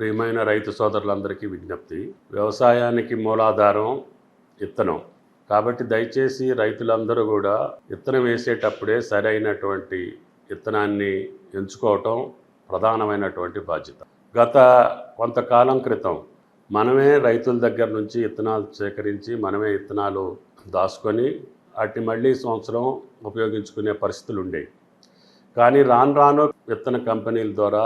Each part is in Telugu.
ప్రియమైన రైతు సోదరులందరికీ విజ్ఞప్తి. వ్యవసాయానికి మూలాధారం విత్తనం కాబట్టి దయచేసి రైతులందరూ కూడా విత్తనం వేసేటప్పుడే సరైనటువంటి విత్తనాన్ని ఎంచుకోవటం ప్రధానమైనటువంటి బాధ్యత. గత కొంతకాలం క్రితం మనమే రైతుల దగ్గర నుంచి విత్తనాలు సేకరించి మనమే విత్తనాలు దాచుకొని వాటిని మళ్ళీ సంవత్సరం ఉపయోగించుకునే పరిస్థితులు ఉండేవి. కానీ రాను రాను విత్తన కంపెనీల ద్వారా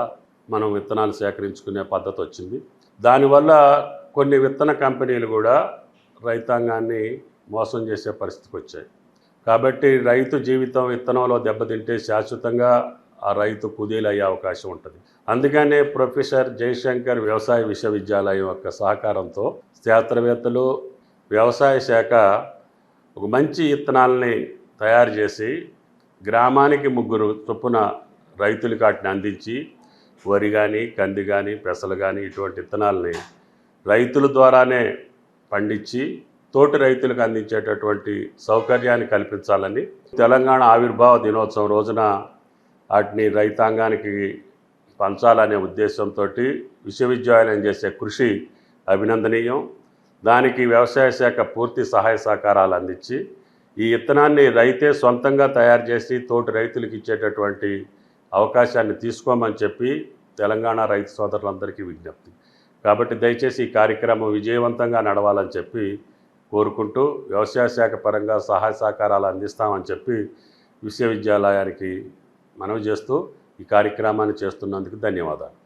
మనం విత్తనాలు సేకరించుకునే పద్ధతి వచ్చింది. దానివల్ల కొన్ని విత్తన కంపెనీలు కూడా రైతాంగాన్ని మోసం చేసే పరిస్థితికి వచ్చాయి. కాబట్టి రైతు జీవితం విత్తనంలో దెబ్బతింటే శాశ్వతంగా ఆ రైతు కుదేలయ్యే అవకాశం ఉంటుంది. అందుకనే ప్రొఫెసర్ జయశంకర్ వ్యవసాయ విశ్వవిద్యాలయం యొక్క సహకారంతో శాస్త్రవేత్తలు వ్యవసాయ శాఖ ఒక మంచి విత్తనాలని తయారు చేసి గ్రామానికి ముగ్గురు చొప్పున రైతులకు వాటిని అందించి వరి కానీ కంది కానీ పెసలు కానీ ఇటువంటి విత్తనాలని రైతుల ద్వారానే పండించి తోటి రైతులకు అందించేటటువంటి సౌకర్యాన్ని కల్పించాలని తెలంగాణ ఆవిర్భావ దినోత్సవం రోజున వాటిని రైతాంగానికి పంచాలనే ఉద్దేశంతో విశ్వవిద్యాలయం చేసే కృషి అభినందనీయం. దానికి వ్యవసాయ శాఖ పూర్తి సహాయ సహకారాలు అందించి ఈ విత్తనాన్ని రైతే సొంతంగా తయారు చేసి తోటి రైతులకు ఇచ్చేటటువంటి అవకాశాన్ని తీసుకోమని చెప్పి తెలంగాణ రైతు సోదరులందరికీ విజ్ఞప్తి. కాబట్టి దయచేసి ఈ కార్యక్రమం విజయవంతంగా నడవాలని చెప్పి కోరుకుంటూ వ్యవసాయ శాఖ పరంగా సహాయ సహకారాలు అందిస్తామని చెప్పి విశ్వవిద్యాలయానికి మనవి చేస్తూ ఈ కార్యక్రమాన్ని చేస్తున్నందుకు ధన్యవాదాలు.